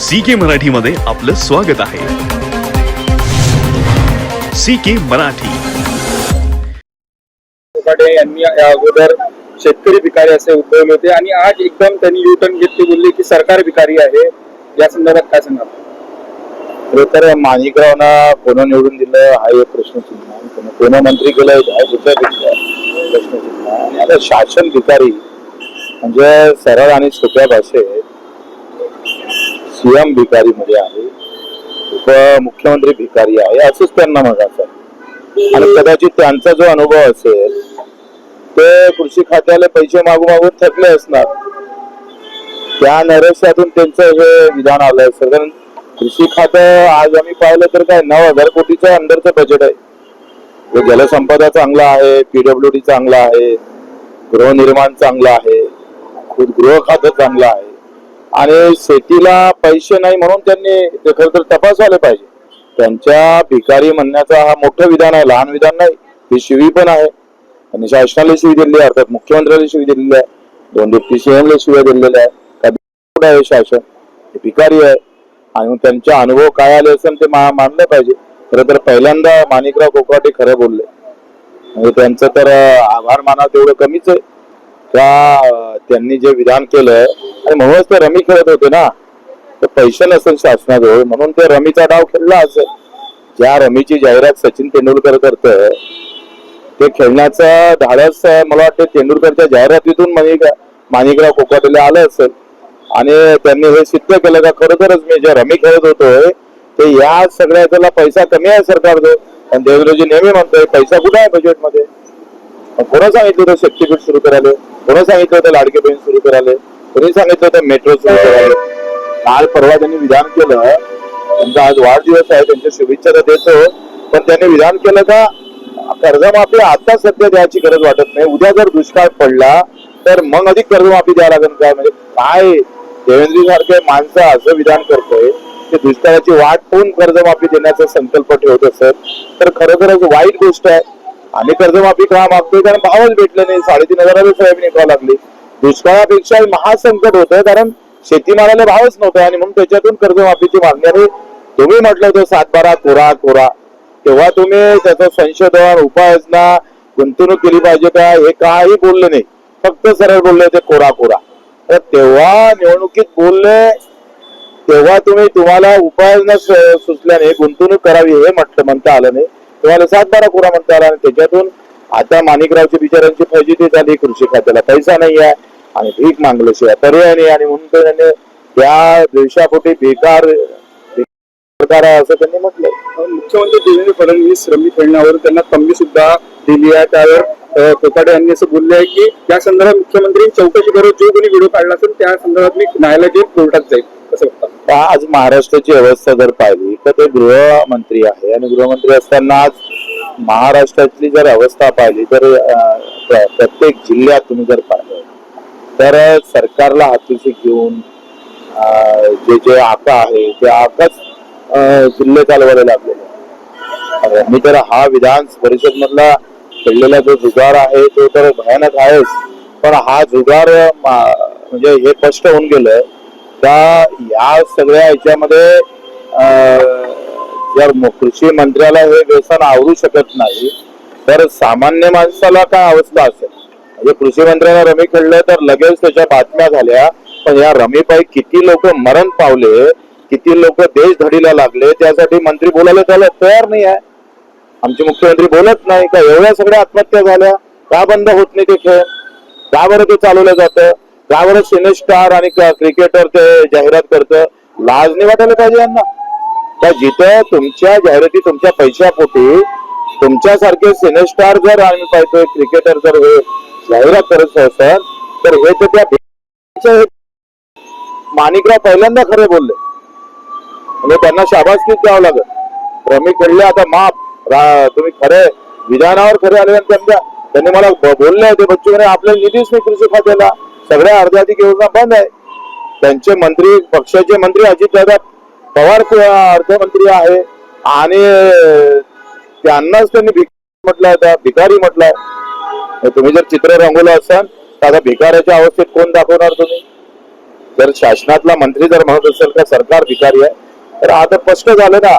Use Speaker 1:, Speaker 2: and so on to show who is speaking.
Speaker 1: C के मराठी मध्ये आपलं स्वागत आहे सी के मराठी
Speaker 2: यांनी या अगोदर शेतकरी भिकारी असे उद्भवले होते आणि आज एकदम त्यांनी यू टर्न घेतली बोलले की सरकार भिकारी आहे या संदर्भात काय सांगा
Speaker 3: खरं तर माणिकरावना कोण निवडून दिलं हा एक प्रश्नचिन्ह. कोण- मंत्री केलं हा दुसरा प्रश्नचिन्ह. आणि आता शासन भिकारी म्हणजे सरळ आणि सोप्या भाषेत सीएम भिकारी मध्ये आहे उपमुख्यमंत्री भिकारी आहे असंच त्यांना म्हणायचं आणि कदाचित त्यांचा जो अनुभव असेल ते कृषी खात्याला पैसे मागू मागून थकले असणार. त्या नैराश्यातून त्यांचं हे विधान आलंय कारण कृषी खातं आज आम्ही पाहिलं तर काय नऊ हजार कोटीचं अंदरचं बजेट आहे. जलसंपदा चांगला आहे पीडब्ल्यू डी चांगला आहे गृहनिर्माण चांगलं आहे खुद गृह खातं चांगलं आहे. आणि शेतीला पैसे नाही म्हणून त्यांनी ते खरं तर तपासायला पाहिजे. त्यांच्या भिकारी म्हणण्याचा हा मोठं विधान आहे लहान विधान नाही ही शिवी पण आहे. आणि शासनाला शिवी दिलेली आहे अर्थात मुख्यमंत्र्याला शिवी दिलेली आहे. दोन डिप्टी सीएमला शिव्या दिलेल्या आहे का आहे शासन? हे भिकारी आहे. आणि त्यांचे त्यांचा अनुभव काय आले असेल ते मा- पाहिजे. खरं तर पहिल्यांदा माणिकराव कोकाटे खरं बोलले. म्हणजे त्यांचं तर आभार माना तेवढं कमीच आहे. त्या त्यांनी जे विधान केलं आणि म्हणूनच ते रमी खेळत होते ना. तर पैसे नसेल शासनाजवळ म्हणून ते रमीचा डाव खेळला असेल. ज्या रमीची जाहिरात सचिन तेंडुलकर करतोय ते खेळण्याचं धाडस मला वाटतं तेंडुलकरच्या जाहिरातीतून माणिक माणिकराव कोकाटेला आलं असेल. आणि त्यांनी हे सिद्ध केलं का खरोखरच मी जे रमी खेळत होतोय ते या सगळ्या पैसा कमी आहे सरकारचं पण देवेंद्रजी नेहमी म्हणतोय पैसा कुठे आहे बजेटमध्ये कोणा सांगितलं होतं शक्तीपीठ सुरू करायला? कोणी सांगितलं होतं लाडके बहीण सुरू करायला? कोणी सांगितलं होतं मेट्रो सुरू करायला? काल परवा त्यांनी विधान केलं. त्यांचा आज वाढदिवस आहे त्यांच्या शुभेच्छा तर देतो. पण त्यांनी विधान केलं का? कर्जमाफी आता सध्या द्यायची गरज वाटत नाही. उद्या जर दुष्काळ पडला तर मग अधिक कर्जमाफी द्यावं लागेल काय म्हणजे काय? देवेंद्र सारखे माणसं असं विधान करतोय की दुष्काळाची वाट पाहून कर्जमाफी देण्याचा संकल्प ठेवत असत तर खरोखरच वाईट गोष्ट आहे. आम्ही कर्जमाफी का मागतोय कारण भावच भेटले नाही. साडेतीन हजाराला सोयाबीन विकावं लागली. दुष्काळापेक्षा महासंकट होतं कारण शेतीमालाला भावच नव्हता आणि म्हणून त्याच्यातून कर्जमाफीची मागणी आहे. तुम्ही म्हटलं होतं सातबारा कोरा कोरा. तेव्हा तुम्ही त्याचं संशोधन उपाययोजना गुंतवणूक केली पाहिजे का? हे काही बोलले नाही. फक्त सरळ बोलले होते कोरा कोरा. तर तेव्हा निवडणुकीत बोलले तेव्हा तुम्ही तुम्हाला उपाययोजना सुचल्याने गुंतवणूक करावी हे म्हटलं म्हणता आलं नाही. तुम्हाला सात बारा कोरा म्हणता आला आणि त्याच्यातून आता माणिकरावची बिचारांची फजिती झाली कृषी खात्याला पैसा नाही आहे आणि भीक मागल्याशिवाय पर्याय नाही आणि म्हणून तर त्या दिवसापोटी बेकार बेकार आहे असं त्यांनी म्हटलं
Speaker 2: मुख्यमंत्री देवेंद्र फडणवीस रमी खेळण्यावर त्यांना तंबी सुद्धा दिली आहे. त्यावर कोकाडे यांनी असं बोलले आहे की त्या संदर्भात मुख्यमंत्र्यांनी चौकशी करत जो कोणी व्हिडिओ काढला असेल त्या संदर्भात मी न्यायालयात कोर्टात जाईल असं वाटतं
Speaker 3: आज महाराष्ट्राची अवस्था जर पाहिली तर ते गृहमंत्री आहे आणि गृहमंत्री असताना आज महाराष्ट्रातली जर अवस्था पाहिली तर प्र- प्रत्येक जिल्ह्यात तुम्ही जर पाहिलं तर सरकारला हातीशी घेऊन जे जे आका आहे ते आकाच जिल्हे चालवायला लागलेले आहे. मी तर हा विधान परिषद मधला खेळलेला जो जुगार आहे तो तर भयानक आहेच पण हा जुगार मा- म्हणजे हे स्पष्ट होऊन गेलं का या सगळ्या ह्याच्यामध्ये जर कृषी मंत्र्याला हे व्यसन आवरू शकत नाही तर सामान्य माणसाला काय अवस्था असेल? म्हणजे कृषी मंत्र्याला रमी खेळलं तर लगेच त्याच्या बातम्या झाल्या पण या रमीपाई किती लोक मरण पावले किती लोक देश धडीला लागले त्यासाठी मंत्री बोलायला त्याला तयार नाही आहे. आमचे मुख्यमंत्री बोलत नाही का एवढ्या सगळ्या आत्महत्या झाल्या का बंद होत नाही ते खेळ? का बरं ते चालवलं जातं? का सिनेस्टार सिने स्टार आणि क्रिकेटर ते जाहिरात करतं. लाज नाही वाटायला पाहिजे यांना. तर जिथं तुमच्या जाहिराती तुमच्या पैशापोटी तुमच्यासारखे सिनेस्टार जर आम्ही पाहतोय क्रिकेटर जर हे जाहिरात करत असेल तर हे तर त्या माणिकराव पहिल्यांदा खरे बोलले. म्हणजे त्यांना शाबासकीच द्यावं लागत रमी खेळले आता माफ रा- तुम्ही खरे विधानावर खरे आले आणि त्यांच्या त्यांनी मला बोलले होते बच्चू म्हणे आपल्याला निधीच नाही कृषी खात्याला. सगळ्या अर्ध्याधिक योजना बंद आहे. त्यांचे मंत्री पक्षाचे मंत्री अजितदादा पवार अर्थमंत्री आहे. आणि त्यांनाच त्यांनी भिकारी म्हटलं होतं भिकारी म्हटलंय तुम्ही जर चित्र रंगवलं असाल तर आता भिकाऱ्याच्या अवस्थेत कोण दाखवणार तुम्ही? जर शासनातला मंत्री जर म्हणत असेल का सरकार भिकारी आहे. तर आता स्पष्ट झालं ना